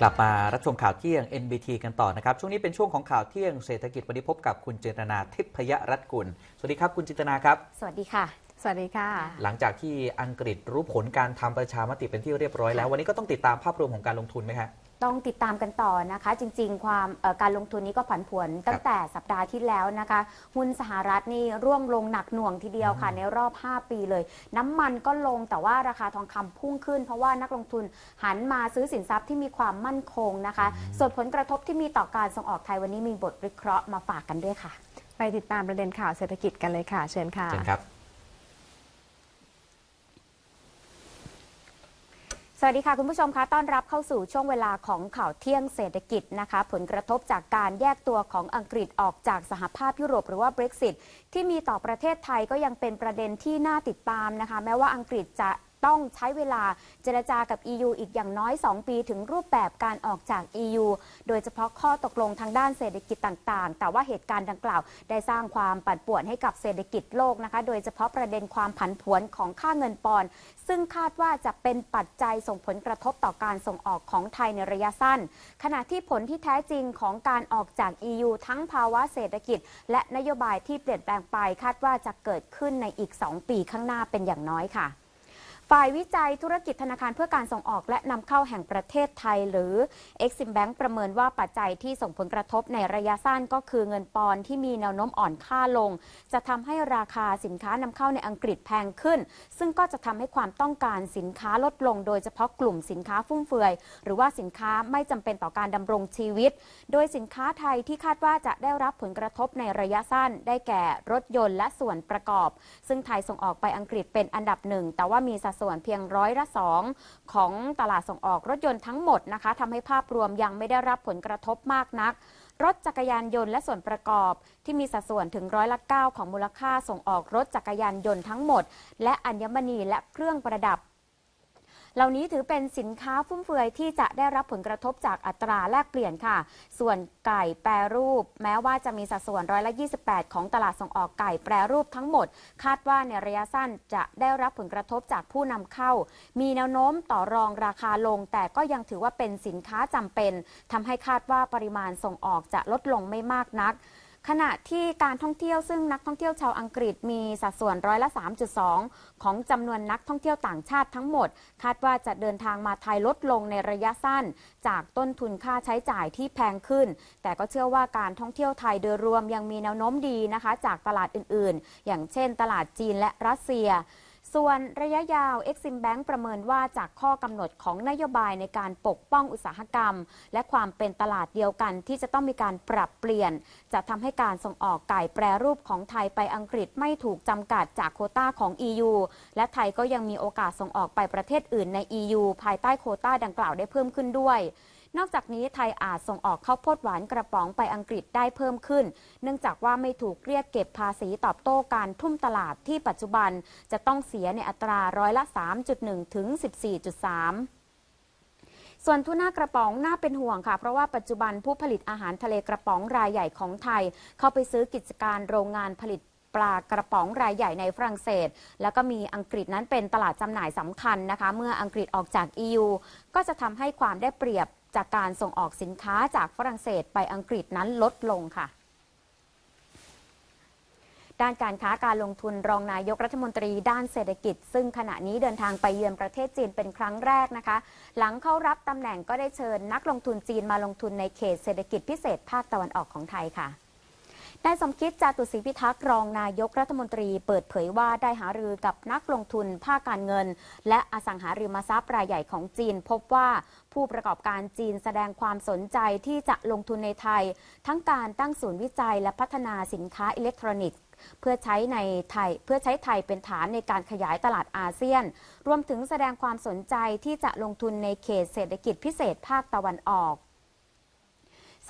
กลับมารับชมข่าวเที่ยง NBT กันต่อนะครับ ช่วงนี้เป็นช่วงของข่าวเที่ยงเศรษฐกิจวันนี้พบกับคุณเจตนาทิพยรัตน์กุล สวัสดีครับคุณจินตนาครับ สวัสดีค่ะ สวัสดีค่ะ หลังจากที่อังกฤษรู้ผลการทำประชามติเป็นที่เรียบร้อยแล้ว วันนี้ก็ต้องติดตามภาพรวมของการลงทุนไหมครับต้องติดตามกันต่อนะคะ จริง ๆ ความเอ่อการลงทุนนี้ก็ผันผวนตั้งแต่สัปดาห์ที่แล้วนะคะ หุ้นสหรัฐนี่ร่วงลงหนักหน่วงทีเดียวค่ะ ในรอบ 5 ปีเลย น้ำมันก็ลงแต่ว่าราคาทองคำพุ่งขึ้น เพราะว่านักลงทุนหันมาซื้อสินทรัพย์ที่มีความมั่นคงนะคะ ส่วนผลกระทบที่มีต่อการส่งออกไทยวันนี้มีบทวิเคราะห์มาฝากกันด้วยค่ะ ไปติดตามประเด็นข่าวเศรษฐกิจกันเลยค่ะ เชิญค่ะเชิญครับ สวัสดีค่ะ คุณผู้ชมคะต้อนรับเข้าสู่ช่วงเวลาของข่าวเที่ยงเศรษฐกิจนะคะ ผลกระทบจากการแยกตัวของอังกฤษออกจากสหภาพยุโรปหรือว่า Brexit ที่มีต่อประเทศไทยก็ยังเป็นประเด็นที่น่าติดตามนะคะ แม้ว่าอังกฤษจะ ต้องใช้เวลาเจรจากับ EU อีกอย่างน้อย 2 ปีถึงรูปแบบการออกจาก EU โดยเฉพาะข้อตกลงทางด้านเศรษฐกิจต่างๆ แต่ว่าเหตุการณ์ดังกล่าว ได้สร้างความปั่นป่วนให้กับเศรษฐกิจโลกนะคะ โดยเฉพาะประเด็นความผันผวนของค่าเงินปอนด์ซึ่งคาดว่าจะเป็นปัจจัยส่งผลกระทบต่อการส่งออกของไทยในระยะสั้น ขณะที่ผลที่แท้จริงของการออกจาก EU ทั้งภาวะเศรษฐกิจ และนโยบายที่เปลี่ยนแปลงไปคาดว่าจะเกิดขึ้นในอีก 2 ปีข้างหน้าเป็นอย่างน้อยค่ะ ฝ่ายวิจัยธุรกิจธนาคารเพื่อการส่งออกและนำเข้าแห่งประเทศไทย หรือ Exim Bank ประเมินว่าปัจจัยที่ส่งผลกระทบในระยะสั้นก็คือเงินปอนที่มีแนวโน้มอ่อนค่าลง จะทำให้ราคาสินค้านำเข้าในอังกฤษแพงขึ้น ซึ่งก็จะทำให้ความต้องการสินค้าลดลง โดยเฉพาะกลุ่มสินค้าฟุ่มเฟือย หรือว่าสินค้าไม่จำเป็นต่อการดำรงชีวิต โดยสินค้าไทยที่คาดว่าจะได้รับผลกระทบในระยะสั้น ได้แก่รถยนต์และส่วนประกอบ ซึ่งไทยส่งออกไปอังกฤษเป็นอันดับหนึ่งแต่ว่ามีสัดส่วนเพียงร้อยละสองของตลาดส่งออกรถยนต์ทั้งหมดนะคะทำให้ภาพรวมยังไม่ได้รับผลกระทบมากนัก รถจักรยานยนต์และส่วนประกอบที่มีสัดส่วนถึงร้อยละ9ของมูลค่าส่งออกรถจักรยานยนต์ทั้งหมด และอัญมณีและเครื่องประดับ เหล่านี้ถือเป็นสินค้าฟุ่มเฟือยที่จะได้รับผลกระทบจากอัตราแลกเปลี่ยนค่ะ ส่วนไก่แปรรูป แม้ว่าจะมีสัดส่วนร้อยละ 28 ของตลาดส่งออกไก่แปรรูปทั้งหมด คาดว่าในระยะสั้นจะได้รับผลกระทบจากผู้นำเข้า มีแนวโน้มต่อรองราคาลง แต่ก็ยังถือว่าเป็นสินค้าจำเป็นทำให้คาดว่าปริมาณส่งออกจะลดลงไม่มากนัก ขณะที่การท่องเที่ยวซึ่งนักท่องเที่ยวชาวอังกฤษมีสัดส่วนร้อยละ 3.2 ของจำนวนนักท่องเที่ยวต่างชาติทั้งหมด คาดว่าจะเดินทางมาไทยลดลงในระยะสั้น จากต้นทุนค่าใช้จ่ายที่แพงขึ้น แต่ก็เชื่อว่าการท่องเที่ยวไทยโดยรวมยังมีแนวโน้มดีนะคะ จากตลาดอื่นๆ อย่างเช่น ตลาดจีนและรัสเซีย ส่วนระยะยาว Exim Bank ประเมินว่าจากข้อกำหนดของนโยบายในการปกป้องอุตสาหกรรม และความเป็นตลาดเดียวกันที่จะต้องมีการปรับเปลี่ยน จะทำให้การส่งออกไก่แปรรูปของไทยไปอังกฤษไม่ถูกจำกัดจากโคต้าของ EU และไทยก็ยังมีโอกาสส่งออกไปประเทศอื่นใน EU ภายใต้โคต้าดังกล่าวได้เพิ่มขึ้นด้วย นอกจากนี้ไทยอาจส่งออกข้าวโพดหวานกระป๋องไปอังกฤษได้เพิ่มขึ้น เนื่องจากว่าไม่ถูกเรียกเก็บภาษีตอบโต้การทุ่มตลาดที่ปัจจุบันจะต้องเสียในอัตราร้อยละ 3.1 ถึง 14.3ส่วนทูน่ากระป๋องน่าเป็นห่วงค่ะ เพราะว่าปัจจุบันผู้ผลิตอาหารทะเลกระป๋องรายใหญ่ของไทย เข้าไปซื้อกิจการโรงงานผลิตปลากระป๋องรายใหญ่ในฝรั่งเศส แล้วก็มีอังกฤษนั้นเป็นตลาดจำหน่ายสำคัญนะคะ เมื่ออังกฤษออกจาก EU ก็จะทำให้ความได้เปรียบ จากการส่งออกสินค้าจากฝรั่งเศสไปอังกฤษนั้นลดลงค่ะ ด้านการค้าการลงทุนรองนายกรัฐมนตรีด้านเศรษฐกิจ ซึ่งขณะนี้เดินทางไปเยือนประเทศจีนเป็นครั้งแรกนะคะ หลังเข้ารับตำแหน่งก็ได้เชิญนักลงทุนจีนมาลงทุนในเขตเศรษฐกิจพิเศษภาคตะวันออกของไทยค่ะ นายสมคิดจาตุศรีพิทักษ์รองนายกรัฐมนตรีเปิดเผยว่าได้หารือกับนักลงทุนภาคการเงิน และอสังหาริมทรัพย์รายใหญ่ของจีน พบว่าผู้ประกอบการจีนแสดงความสนใจที่จะลงทุนในไทย ทั้งการตั้งศูนย์วิจัยและพัฒนาสินค้าอิเล็กทรอนิกส์เพื่อใช้ในไทยเพื่อใช้ไทยเป็นฐานในการขยายตลาดอาเซียน รวมถึงแสดงความสนใจที่จะลงทุนในเขตเศรษฐกิจพิเศษภาคตะวันออก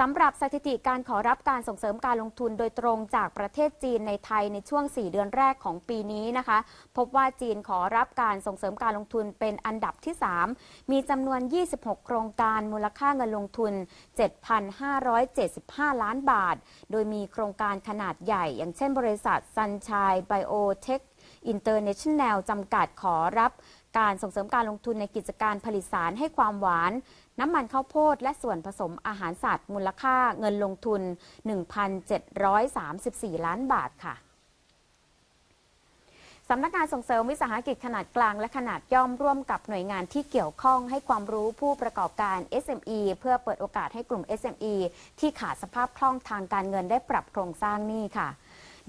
สำหรับสถิติการขอรับการส่งเสริมการลงทุนโดยตรงจากประเทศจีนในไทยในช่วง 4 เดือนแรกของปีนี้นะคะ พบว่าจีนขอรับการส่งเสริมการลงทุนเป็นอันดับที่ 3 มีจำนวน 26 โครงการมูลค่าเงินลงทุน 7,575 ล้านบาท โดยมีโครงการขนาดใหญ่ อย่างเช่นบริษัทซันชัยไบโอเทค Sunshine Biotech International จำกัดขอรับการส่งเสริมการลงทุนในกิจการผลิตสารให้ความหวาน น้ำมันข้าวโพด และส่วนผสมอาหารสัตว์ มูลค่าเงินลงทุน 1,734 ล้านบาทค่ะสำนักงานส่งเสริมวิสาหกิจขนาดกลางและขนาดย่อมร่วมกับหน่วยงานที่เกี่ยวข้องให้ความรู้ผู้ประกอบการ SME เพื่อเปิดโอกาสให้กลุ่ม SME ที่ขาดสภาพคล่องทางการเงินได้ปรับโครงสร้างหนี้ค่ะ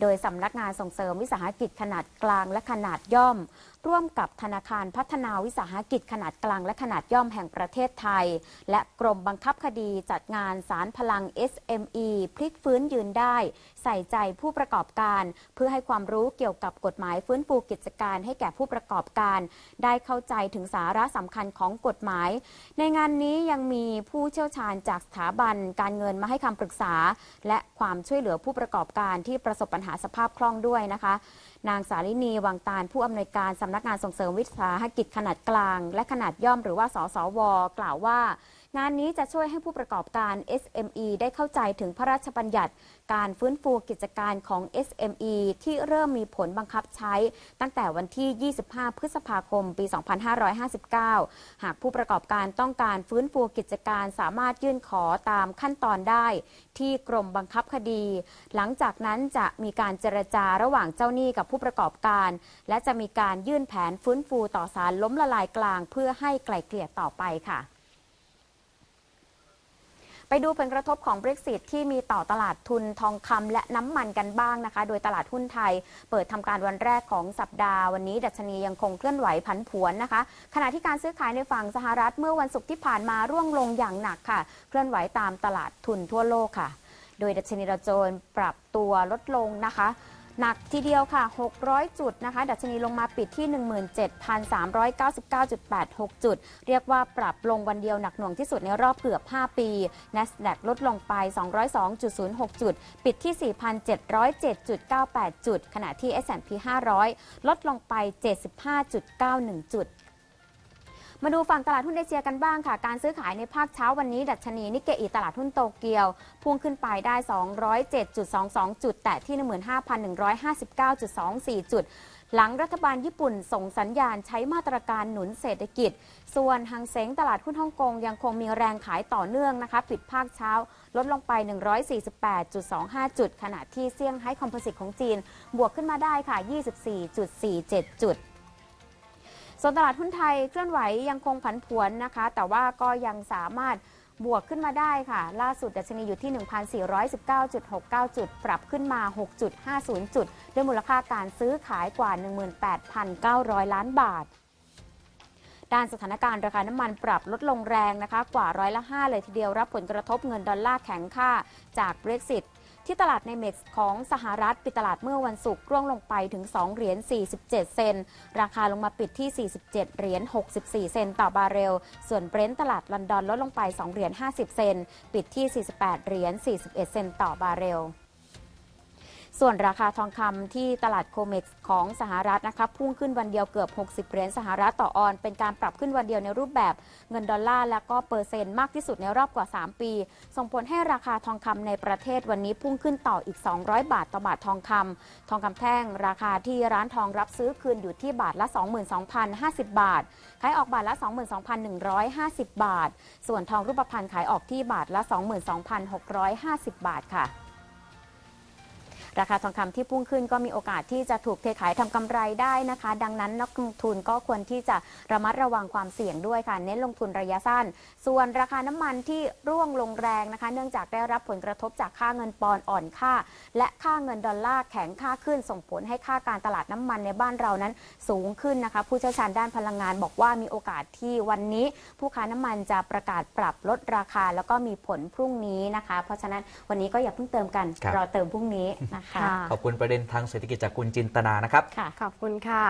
โดยสำนักงานส่งเสริมวิสาหกิจขนาดกลางและขนาดย่อม ร่วมกับธนาคารพัฒนาวิสาหกิจขนาดกลางและขนาดย่อมแห่งประเทศไทย และกรมบังคับคดีจัดงานสารพลัง SME พลิกฟื้นยืนได้ ใส่ใจผู้ประกอบการ เพื่อให้ความรู้เกี่ยวกับกฎหมายฟื้นฟูกิจการให้แก่ผู้ประกอบการ ได้เข้าใจถึงสาระสำคัญของกฎหมาย ในงานนี้ยังมีผู้เชี่ยวชาญจากสถาบันการเงินมาให้คำปรึกษา และความช่วยเหลือผู้ประกอบการที่ประสบปัญหาสภาพคล่องด้วยนะคะ นางสาลินีวังตาลผู้อำนวยการสำนักงานส่งเสริมวิสาหกิจขนาดกลาง และขนาดย่อมหรือว่าสสว กล่าวว่า งานนี้จะช่วยให้ผู้ประกอบการ SME ได้เข้าใจถึงพระราชบัญญัติ การฟื้นฟูกิจการของ SME ที่เริ่มมีผลบังคับใช้ ตั้งแต่วันที่ 25 พฤษภาคม ปี 2559 หากผู้ประกอบการต้องการฟื้นฟูกิจการสามารถยื่นขอตามขั้นตอนได้ ที่กรมบังคับคดี หลังจากนั้นจะมีการเจรจาระหว่างเจ้าหนี้กับผู้ประกอบการ และจะมีการยื่นแผนฟื้นฟูต่อศาลล้มละลายกลาง เพื่อให้ไกล่เกลี่ยต่อไปค่ะ ไปดูผลกระทบของ Brexit ที่มีต่อตลาดทุนทองคำและน้ำมันกันบ้างนะคะ โดยตลาดหุ้นไทย เปิดทำการวันแรกของสัปดาห์ วันนี้ ดัชนียังคงเคลื่อนไหวผันผวนนะคะ ขณะที่การซื้อขายในฝั่งสหรัฐเมื่อวันศุกร์ที่ผ่านมาร่วงลงอย่างหนักค่ะ เคลื่อนไหวตามตลาดทุนทั่วโลกค่ะ โดยดัชนีดาวโจนส์ปรับตัวลดลงนะคะ หนักทีเดียวค่ะ 600 จุดนะคะ ดัชนีลงมาปิดที่ 17,399.86 จุด เรียกว่าปรับลงวันเดียวหนักหน่วงที่สุดในรอบเกือบ 5 ปี NASDAQ ลดลงไป 202.06 จุด ปิดที่ 4,707.98 จุด ขณะที่ S&P 500 ลดลงไป 75.91 จุด มาดูฝั่งตลาดหุ้นเอเชียกันบ้างค่ะ การซื้อขายในภาคเช้าวันนี้ ดัชนีนิกเกอีตลาดหุ้นโตเกียว พุ่งขึ้นไปได้ 207.22 จุด แต่ที่ 15,159.24 จุด หลังรัฐบาลญี่ปุ่นส่งสัญญาณใช้มาตรการหนุนเศรษฐกิจ ส่วนหังเซ็งตลาดหุ้นฮ่องกงยังคงมีแรงขายต่อเนื่องนะคะ ปิดภาคเช้าลดลงไป 148.25 จุด ขณะที่เซี่ยงไฮ้คอมโพสิตของจีน บวกขึ้นมาได้ค่ะ 24.47 จุด ส่วนตลาดหุ้นไทยเคลื่อนไหวยังคงผันผวนนะคะ แต่ว่าก็ยังสามารถบวกขึ้นมาได้ค่ะ ล่าสุดดัชนีอยู่ที่ 1,419.69 จุด ปรับขึ้นมา 6.50 จุด ด้วยมูลค่าการซื้อขายกว่า 18,900 ล้านบาท ด้านสถานการณ์ราคาน้ำมันปรับลดลงแรงนะคะ กว่าร้อยละ 5 เลยทีเดียวรับผลกระทบเงินดอลลาร์แข็งค่าจาก Brexit ที่ตลาดในเม็กซ์ของสหรัฐปิดตลาดเมื่อวันศุกร์ร่วงลงไปถึง 2 เหรียญ 47 เซนต์ราคาลงมาปิดที่ 47 เหรียญ 64 เซนต์ต่อบาร์เรล ส่วนเบรนท์ตลาดลอนดอนลดลงไป 2 เหรียญ 50 เซนต์ปิดที่ 48 เหรียญ 41 เซนต์ต่อบาร์เรล ส่วนราคาทองคำที่ตลาดโคเม็กซ์ของสหรัฐนะคะพุ่งขึ้นวันเดียวเกือบ 60 เหรียญสหรัฐต่อออน เป็นการปรับขึ้นวันเดียวในรูปแบบเงินดอลลาร์และก็เปอร์เซ็นต์มากที่สุดในรอบกว่า 3 ปี ส่งผลให้ราคาทองคำในประเทศวันนี้พุ่งขึ้นต่ออีก 200 บาทต่อบาททองคำทองคำแท่ง ราคาที่ร้านทองรับซื้อคืนอยู่ที่บาทละ 22,050 บาท ขายออกบาทละ 22,150 บาท ส่วนทองรูปพรรณขายออกที่บาทละ 22,650 บาทค่ะ ราคาทองคำที่พุ่งขึ้นก็มีโอกาสที่จะถูกเทขายทำกำไรได้นะคะ ดังนั้นนักลงทุนก็ควรที่จะระมัดระวังความเสี่ยงด้วยค่ะ เน้นลงทุนระยะสั้น ส่วนราคาน้ำมันที่ร่วงลงแรงนะคะ เนื่องจากได้รับผลกระทบจากค่าเงินปอนด์อ่อนค่า และค่าเงินดอลลาร์แข็งค่าขึ้นส่งผลให้ค่าการตลาดน้ำมันในบ้านเรานั้นสูงขึ้นนะคะ ผู้เชี่ยวชาญด้านพลังงานบอกว่ามีโอกาสที่วันนี้ ผู้ค้าน้ำมันจะประกาศปรับลดราคา แล้วก็มีผลพรุ่งนี้นะคะ เพราะฉะนั้นวันนี้ก็อย่าเพิ่งเติมกันครับรอเติมพรุ่งนี้นะคะค่ะขอบคุณประเด็นทางเศรษฐกิจจากคุณจินตนานะครับ ค่ะ ขอบคุณค่ะ